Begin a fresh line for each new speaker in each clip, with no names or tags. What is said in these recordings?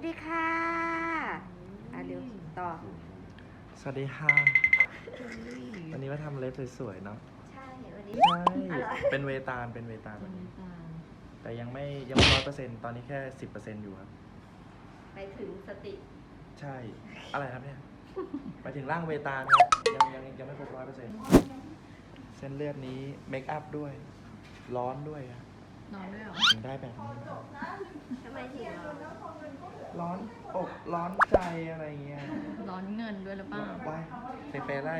วัสดีค่ะอะเร็วต่อ
สวัสดีค่ะ วันนี้มาทำเล็บสวยๆเนาะ
ใช่วันนี้
ใช่
อะไร
เป็นเวตาล เป็นเวตาล
วันนี้ตา
แต่ยังไม่ยังไม่ร้อยเปอร์เซ็นต์ตอนนี้แค่สิบเปอร์เซ็นต์อยู่ครับ
ไปถึงสติ
ใช่ อะไรครับเนี่ย ไปถึงร่างเวตาลครับยังยังยังไม่ครบร้อยเปอร์เซ็นต์เส้นเลือดนี้เมคอัพด้วย ร้อนด้วยครับ
นอนด้วยเหรอ
ถึงได้แบบนี้
ทำไมถึงร้อน
ร้อนอกร้อนใจอะไรเงี้ย
ร้อนเงินด้วยหรือเปล่า
ว้ายเปเปไล่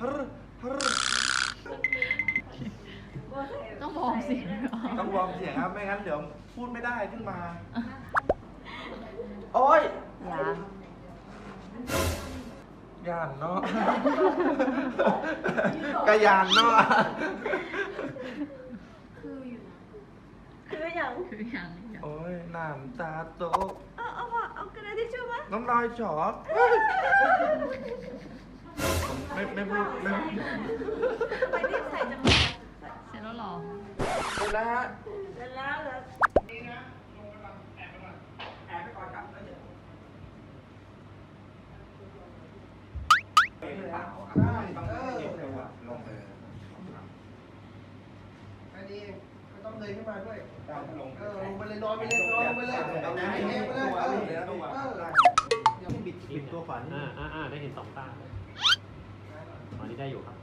ฮึรฮึร
ต้องมองเสียงด้วยเหรอ
ต้องวอร์มเสียงครับ ไม่งั้นเดี๋ยวพูดไม่ได้ขึ้นมา โอ้ย
ยัง
ยานเนาะกะยานเนาะ
คืออย่าง
คือยังยัง
โอ้ยน้ำตาโตก
เอาเอาเอาเอากระดาษทิชชู่มา
น้ำลายฉอกผมไม่ไม่พูดไม่พูด
ไปรีบใส่จังเลย
เสร็จแล้วเหรอ
เสร็จแล้วฮะ
แล้วแล้วเหรอ
อันนี้ไม่ ต้องเลยขึ้นมาด้วยเออลงไปเลยนอนไปเลยนอนลงไปเลยเอาน้ำให้แห้งไปเลยเออเออเดี๋ยวบิดบิดตัวขวานิด
อ่าอ่าอ่าได้เห็นสองตาตอนนี้ได้อยู่ครับ